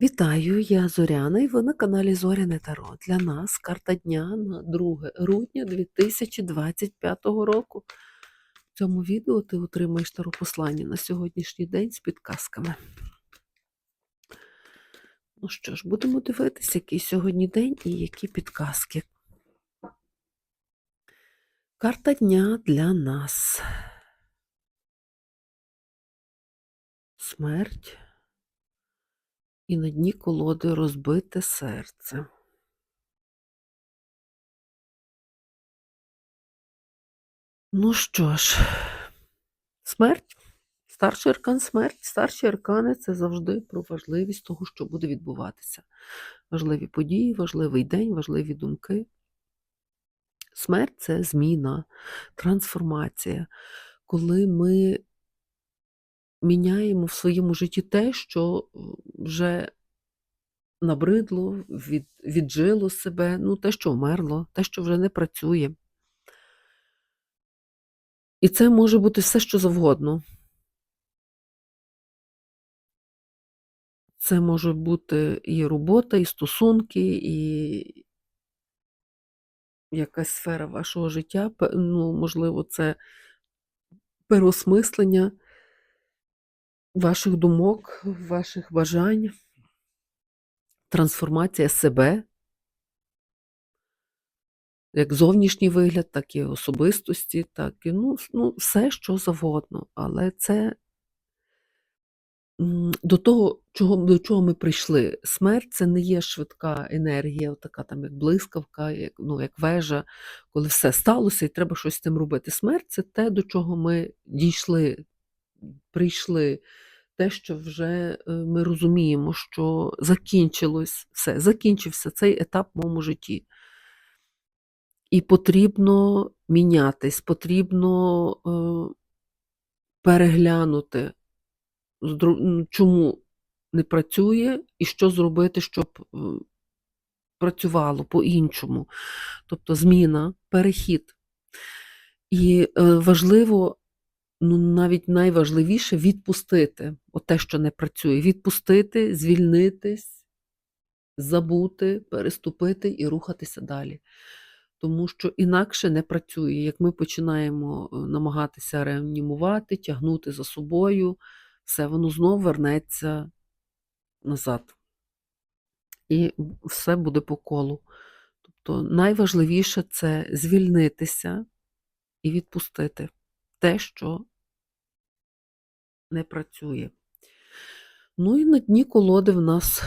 Вітаю, я Зоряна, і ви на каналі Зоряне Таро. Для нас карта дня на 2 грудня 2025 року. В цьому відео ти отримаєш таро послання на сьогоднішній день з підказками. Ну що ж, будемо дивитися, який сьогодні день і які підказки. Карта дня для нас. Смерть. І на дні колоди розбите серце. Ну що ж, смерть, старший аркан смерть, старші аркани це завжди про важливість того, що буде відбуватися. Важливі події, важливий день, важливі думки. Смерть це зміна, трансформація, коли ми міняємо в своєму житті те, що вже набридло, від, віджило себе, ну, те, що вмерло, те, що вже не працює. І це може бути все, що завгодно. Це може бути і робота, і стосунки, і якась сфера вашого життя. Ну, можливо, це переосмислення ваших думок, ваших бажань, трансформація себе, як зовнішній вигляд, так і особистості, так і ну, ну, все, що завгодно. Але це до того, чого, до чого ми прийшли. Смерть це не є швидка енергія, така там як блискавка, як, ну, як вежа, коли все сталося і треба щось з тим робити. Смерть це те, до чого ми дійшли, прийшли. Те, що вже е, ми розуміємо, що закінчилось все, закінчився цей етап в моєму житті. І потрібно мінятись, потрібно е, переглянути, чому не працює, і що зробити, щоб е, працювало по-іншому. Тобто зміна, перехід. І важливо, ну навіть найважливіше відпустити те, що не працює, відпустити, звільнитись, забути, переступити і рухатися далі тому що інакше не працює. Як ми починаємо е, намагатися реанімувати, тягнути за собою, все воно знову вернеться назад. І все буде по колу. Тобто найважливіше це звільнитися і відпустити те, що не працює. Ну і на дні колоди в нас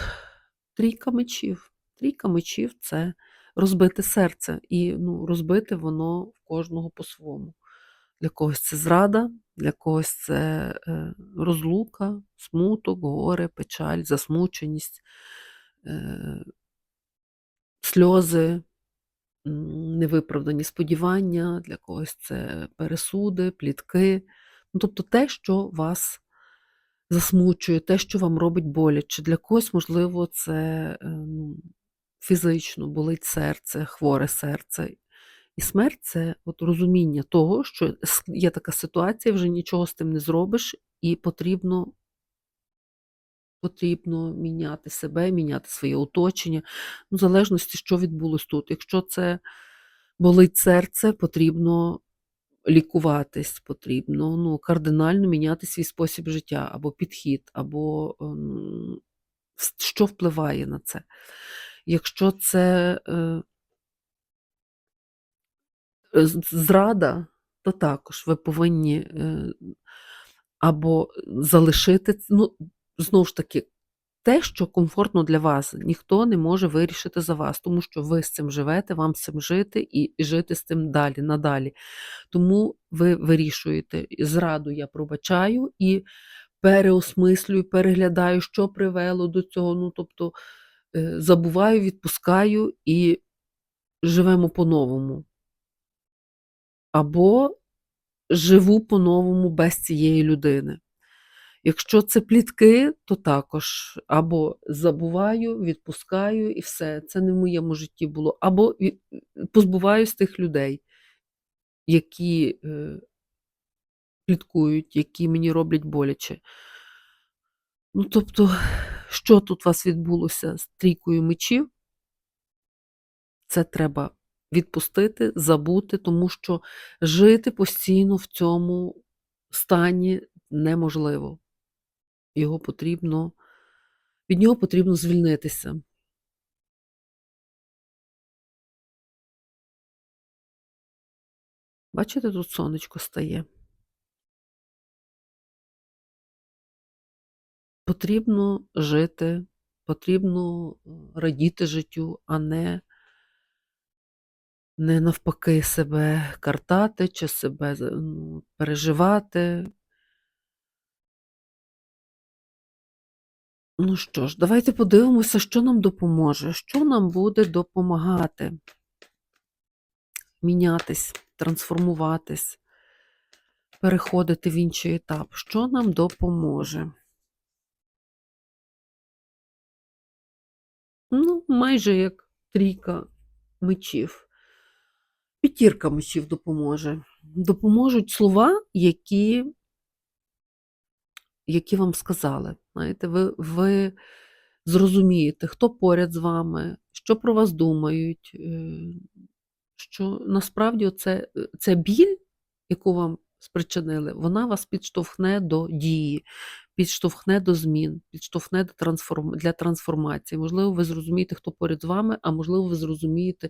трійка мечів. Трійка мечів це розбите серце, і ну, розбите воно в кожного по-своєму. Для когось це зрада, для когось це е, розлука, смуток, горе, печаль, засмученість, е, сльози, невиправдані сподівання, для когось це пересуди, плітки. Ну, Тобто те, що вас засмучує, те, що вам робить боляче. Для когось, можливо, це е, ну, фізично болить серце, хворе серце. І смерть це от розуміння того, що є така ситуація, вже нічого з тим не зробиш, і потрібно потрібно міняти себе, міняти своє оточення, ну, в залежності, що відбулось тут. Якщо це болить серце, потрібно лікуватись, потрібно ну, кардинально міняти свій спосіб життя, або підхід, або ем, що впливає на це. Якщо це е, зрада, то також ви повинні е, або залишити, ну, знову ж таки, те, що комфортно для вас, ніхто не може вирішити за вас, тому що ви з цим живете, вам з цим жити і жити з цим далі, надалі. Тому ви вирішуєте, зраду я пробачаю і переосмислюю, переглядаю, що привело до цього. Ну, тобто, Е, забуваю, відпускаю і живемо по-новому. Або живу по-новому без цієї людини. Якщо це плітки, то також або забуваю, відпускаю і все. Це не в моєму житті було. Або позбуваюсь тих людей, які е, пліткують, які мені роблять боляче. Ну, тобто, що тут у вас відбулося з трійкою мечів, це треба відпустити, забути, тому що жити постійно в цьому стані неможливо. Його потрібно, від нього потрібно звільнитися. Бачите, тут сонечко стає. Потрібно жити, потрібно е, радіти життю, а не, не навпаки себе картати чи себе ну, переживати. Ну що ж, давайте подивимося, що нам допоможе, що нам буде допомагати мінятись, трансформуватись, переходити в інший етап. Що нам допоможе? Ну, майже як трійка мечів. П'ятірка мечів допоможе. Допоможуть слова, які, які вам сказали. Знаєте, ви, ви зрозумієте, хто поряд з вами, що про вас думають, е, що насправді оце, ця біль, яку вам спричинили, вона вас підштовхне до дії, підштовхне до змін, підштовхне до трансформ... для трансформації. Можливо, ви зрозумієте, хто поряд з вами, а можливо, ви зрозумієте,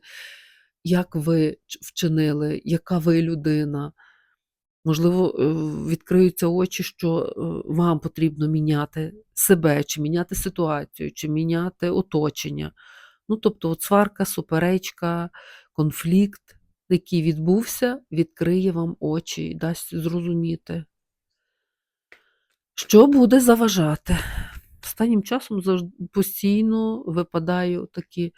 як ви вчинили, яка ви людина. Можливо, е, відкриються очі, що е, вам потрібно міняти себе, чи міняти ситуацію, чи міняти оточення. Ну, тобто, от сварка, суперечка, конфлікт, який відбувся, відкриє вам очі і дасть зрозуміти, що буде заважати. Останнім часом завжди постійно випадають такі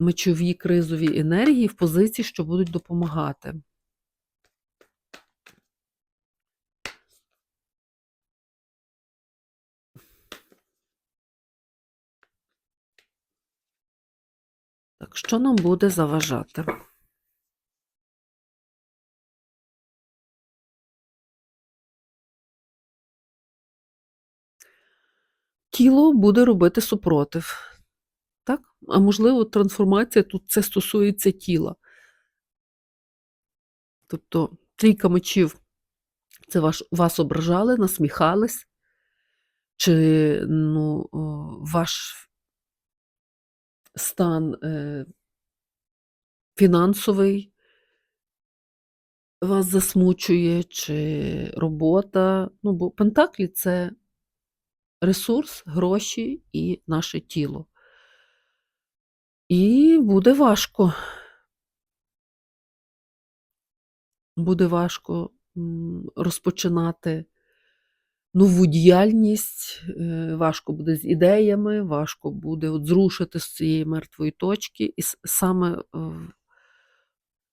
мечові кризові енергії в позиції, що будуть допомагати. Так, що нам буде заважати? Тіло буде робити супротив. Так? А можливо, трансформація тут це стосується тіла. Тобто трійка мечів це ваш, вас ображали, насміхались, чи ну, ваш стан е, фінансовий вас засмучує, чи робота. Ну, бо Пентаклі це ресурс, гроші і наше тіло. І буде важко. Буде важко розпочинати нову діяльність, е, важко буде з ідеями, важко буде от зрушити з цієї мертвої точки, і саме е,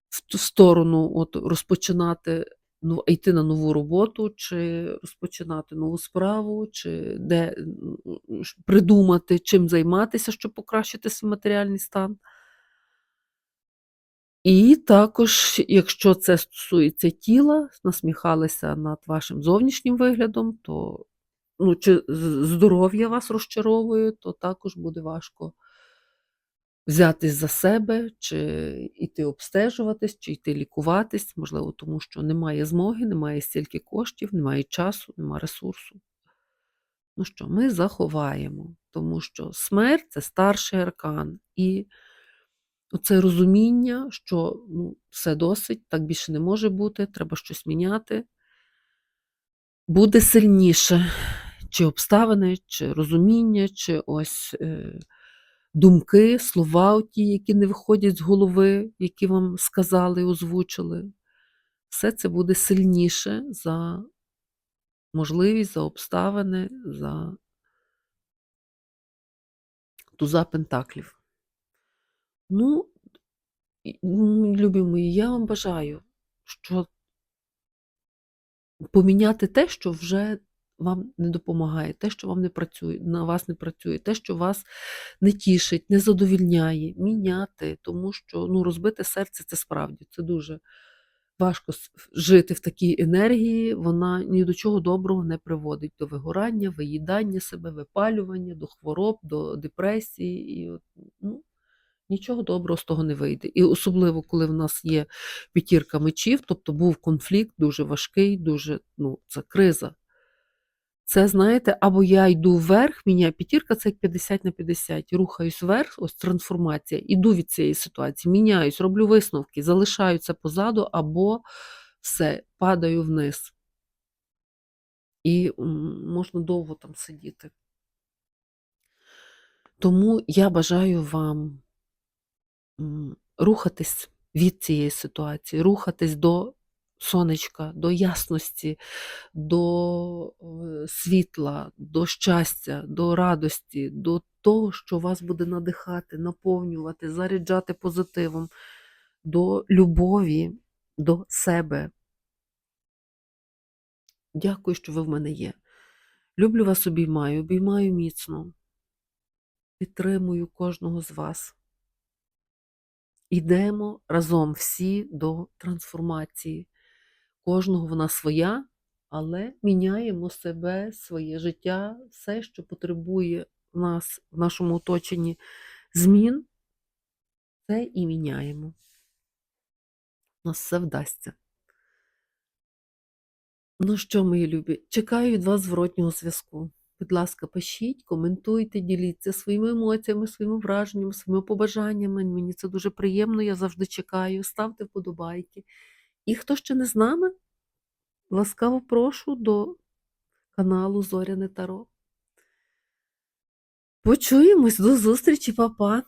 в ту сторону от розпочинати, ну, йти на нову роботу, чи розпочинати нову справу, чи де придумати, чим займатися, щоб покращити свій матеріальний стан. І також, якщо це стосується тіла, насміхалися над вашим зовнішнім виглядом, то ну, чи здоров'я вас розчаровує, то також буде важко взятись за себе, чи йти обстежуватись, чи йти лікуватись, можливо, тому що немає змоги, немає стільки коштів, немає часу, немає ресурсу. Ну що, ми заховаємо, тому що смерть це старший аркан. І оце розуміння, що ну, все досить, так більше не може бути, треба щось міняти, буде сильніше. Чи обставини, чи розуміння, чи ось е, думки, слова, ті, які не виходять з голови, які вам сказали озвучили. Все це буде сильніше за можливість, за обставини, за туза пентаклів. Ну, любі мої, я вам бажаю, що поміняти те, що вже вам не допомагає, те, що вам не працює, на вас не працює, те, що вас не тішить, не задовільняє, міняти, тому що ну, розбите серце це справді це дуже важко жити в такій енергії, вона ні до чого доброго не приводить до вигорання, виїдання себе, випалювання, до хвороб, до депресії. І, ну, нічого доброго з того не вийде. І особливо, коли в нас є п'ятірка мечів, тобто був конфлікт дуже важкий, дуже, ну, це криза. Це, знаєте, або я йду вверх, міняю п'ятірка, це як 50 на 50. Рухаюсь вверх, ось трансформація, іду від цієї ситуації, міняюсь, роблю висновки, залишаю це позаду, або все, падаю вниз. І можна довго там сидіти. Тому я бажаю вам рухатись від цієї ситуації, рухатись до сонечка, до ясності, до е, світла, до щастя, до радості, до того, що вас буде надихати, наповнювати, заряджати позитивом, до любові, до себе. Дякую, що ви в мене є. Люблю вас, обіймаю, обіймаю міцно. Підтримую кожного з вас. Ідемо разом всі до трансформації. Кожного вона своя, але міняємо себе, своє життя, все, що потребує в нас, в нашому оточенні змін, це і міняємо. У нас все вдасться. Ну що, мої любі, чекаю від вас зворотнього зв'язку. Будь ласка, пишіть, коментуйте, діліться своїми емоціями, своїми враженнями, своїми побажаннями. Мені це дуже приємно, я завжди чекаю. Ставте вподобайки. І хто ще не з нами, ласкаво прошу до каналу Зоряне Таро. Почуємось, до зустрічі, па-па!